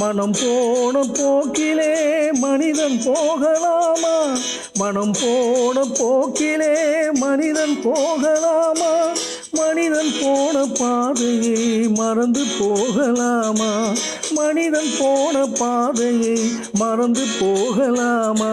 மனம் போன போக்கிலே மனிதன் போகலாமா? மனம் போன போக்கிலே மனிதன் போகலாமா? மனிதன் போன பாதையை மறந்து போகலாமா? மனிதன் போன பாதையை மறந்து போகலாமா?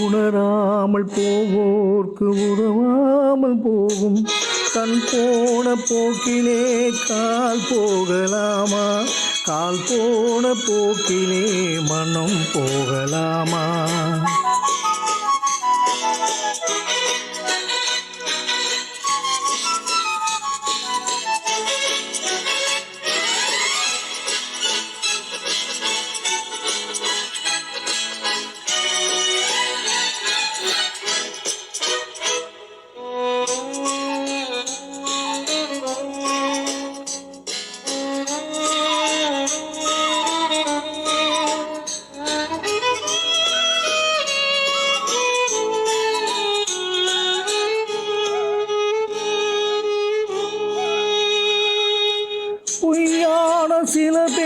உணராமல் போவோர்க்கு உதவாமல் போகும். கண் போன போக்கிலே கால் போகலாமா? கால் போன போக்கிலே மனம் போகலாமா?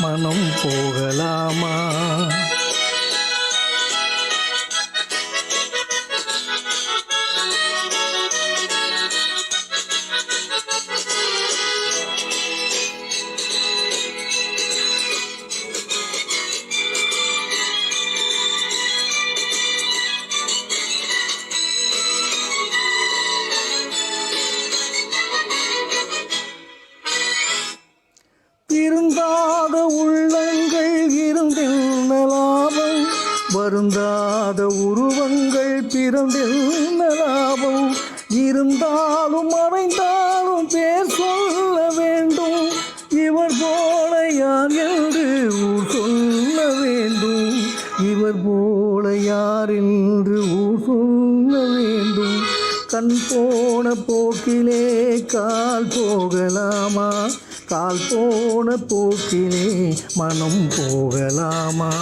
மனம் போகலாமா? உருவங்கள் பிறந்தில் லாபம் இருந்தாலும் மறைந்தாலும் பேர் சொல்ல வேண்டும். இவர் போல யார் என்று ஊர் சொல்ல வேண்டும். இவர் போல யார் என்று ஊர் சொல்ல வேண்டும். கண் போன போக்கிலே கால் போகலாமா? கால் போன போக்கிலே மனம் போகலாமா?